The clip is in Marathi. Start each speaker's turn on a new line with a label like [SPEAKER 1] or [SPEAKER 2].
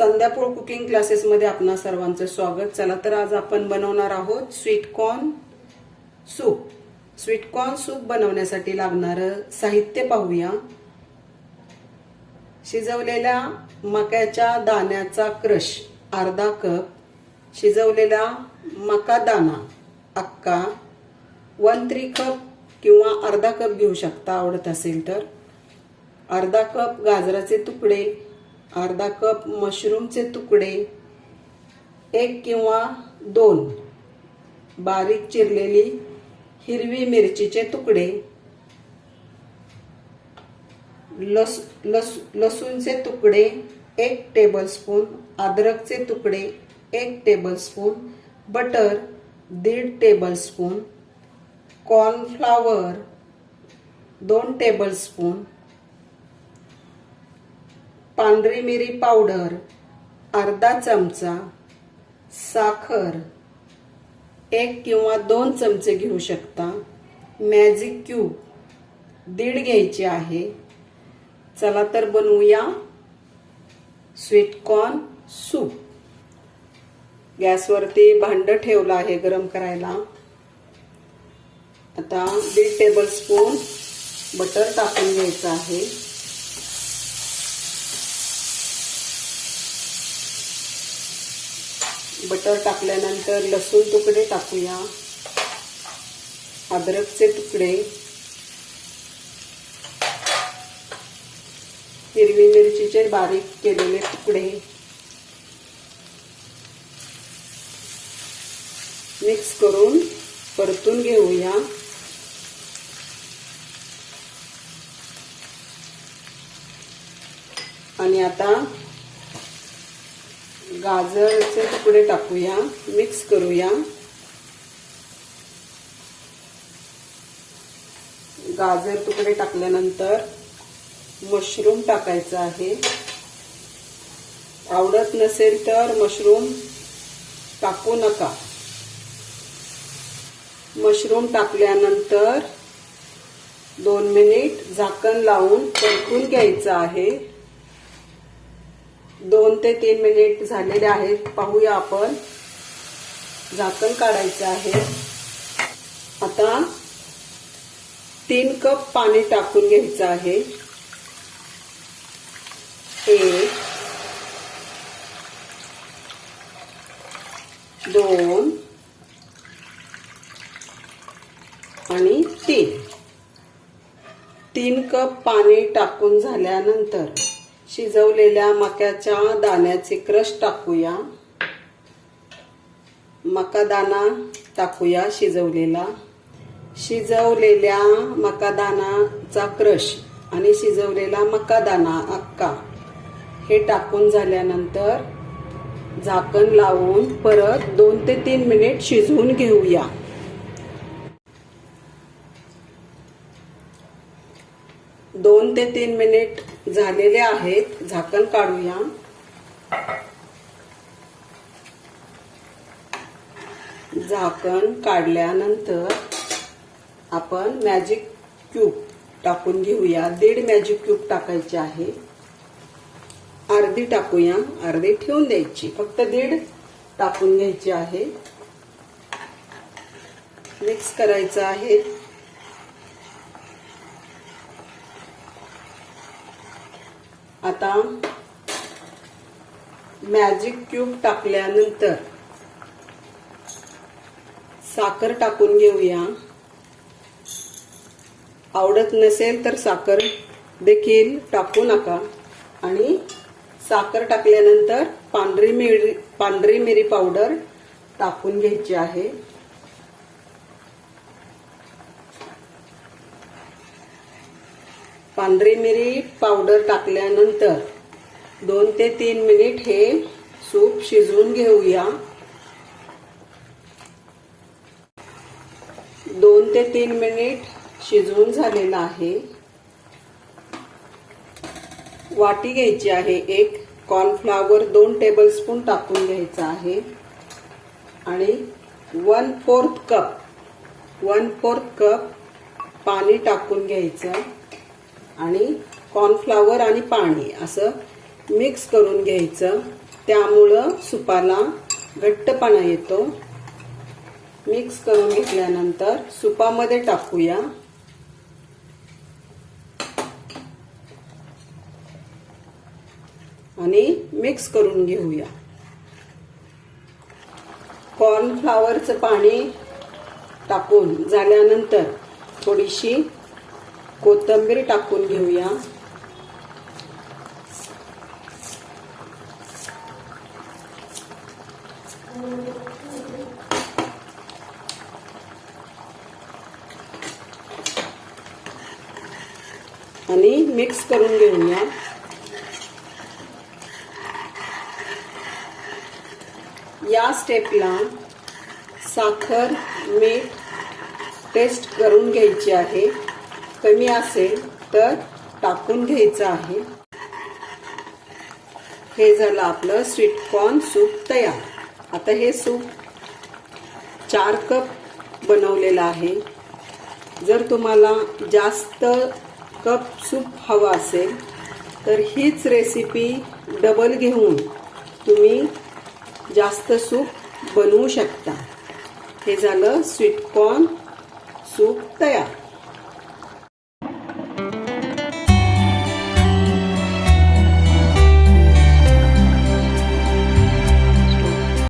[SPEAKER 1] संध्यापूर कुकिंग क्लासेसमध्ये आपणा सर्वांचं स्वागत. चला तर आज आपण बनवणार आहोत sweet corn soup sweet corn soup बनवण्यासाठी लागणारं साहित्य पाहूया. शिजवलेल्या मक्याच्या दाण्याचा क्रश अर्धा कप. शिजवलेला मका दाना अक्का. वन थ्री कप किंवा अर्धा कप घेऊ शकता आवडत असेल तर. अर्धा कप गाजराचे तुकडे अर्धा कप मशरूमचे तुकडे एक किंवा दोन बारीक चिरलेली हिरवी मिरचीचे तुकडे लस लस लसूणचे तुकडे एक टेबलस्पून अद्रकचे तुकडे एक टेबलस्पून बटर दीड टेबलस्पून कॉर्नफ्लावर दोन टेबलस्पून पांढरी मिरी पावडर अर्धा चमचा साखर एक किंवा दोन चमचे घेऊ शकता. मॅजिक क्यूब दीड घ्यायची आहे. चला तर बनवूया स्वीट कॉर्न सूप गॅसवरती भांडं ठेवलं आहे गरम करायला. आता दीड टेबल स्पून बटर टाकून घ्यायचं आहे. बटर टाकल्यानंतर लसूण तुकडे टाकूया. अद्रकचे तुकडे. हिरवी मिरचीचे बारीक केलेले तुकडे. मिक्स करून परतून घेऊया. आणि आता गाजरचे तुकडे टाकूया मिक्स करूया. गाजर तुकडे टाकल्यानंतर मशरूम टाकायचं आहे. आवडत नसेल तर मशरूम टाकू नका. मशरूम टाकल्यानंतर दोन मिनिट झाकण लावून परतून घ्यायचं आहे. दोन ते तीन मिनिट झालेले आहेत. पाहूया आपण. झाकण काढायचं आहे. आता तीन कप पाणी टाकून घ्यायचं आहे. एक दोन आणि तीन. तीन कप पाणी टाकून झाल्यानंतर शिजवलेल्या मक्याच्या दाण्याचे क्रश टाकूया. मकादाना टाकूया शिजवलेला. शिजवलेल्या मकादानाचा क्रश आणि शिजवलेला मकादाना अक्का हे टाकून झाल्यानंतर झाकण लावून परत दोन ते तीन मिनिट शिजवून घेऊया. दोन ते तीन मिनिट झालेले आहेत. झाकण काढूया. झाकण काढल्यानंतर आपण मॅजिक क्यूब टाकून घेऊया. दीड मॅजिक क्यूब टाकायचे आहे. अर्धी टाकूया. अर्धी ठेवून द्यायची. फक्त दीड टाकून घ्यायची आहे. मिक्स करायचं आहे. आता मॅजिक क्यूब टाकल्यानंतर साखर टाकून घेऊया. आवडत नसेल तर साखर देखील टाकू नका. आणि साखर टाकल्यानंतर पांढरी मिरी पांढरी मिरी पावडर टाकून घ्यायची आहे. पांढरी मिरी पावडर टाकल्यानंतर दोन ते तीन मिनिट हे सूप शिजवून घेऊया. दोन ते तीन मिनिट शिजवून झालेलं आहे. वाटी घ्यायची आहे. एक कॉर्नफ्लावर दोन टेबलस्पून टाकून घ्यायचा आहे. आणि one fourth cup one fourth cup पाणी टाकून घ्यायचं. आणि कॉर्नफ्लावर आणि पाणी असं मिक्स करून घ्यायचं. त्यामुळं सुपाला घट्टपणा येतो. मिक्स करून घेतल्यानंतर सुपामध्ये टाकूया. आणि मिक्स करून घेऊया. कॉर्नफ्लावरचं पाणी टाकून झाल्यानंतर थोडीशी कोथिंबीर टाकून घेऊया. मिक्स या स्टेपला साखर मीठ टेस्ट करून घ्यायची आहे. कमी असेल तर टाकून घ्यायचं आहे. हे झालं आपलं स्वीटकॉर्न सूप तयार. आता हे सूप चार कप बनवलेलं आहे. जर तुम्हाला जास्त कप सूप हवं असेल तर हीच रेसिपी डबल घेऊन तुम्ही जास्त सूप बनवू शकता. हे झालं स्वीटकॉर्न सूप तयार.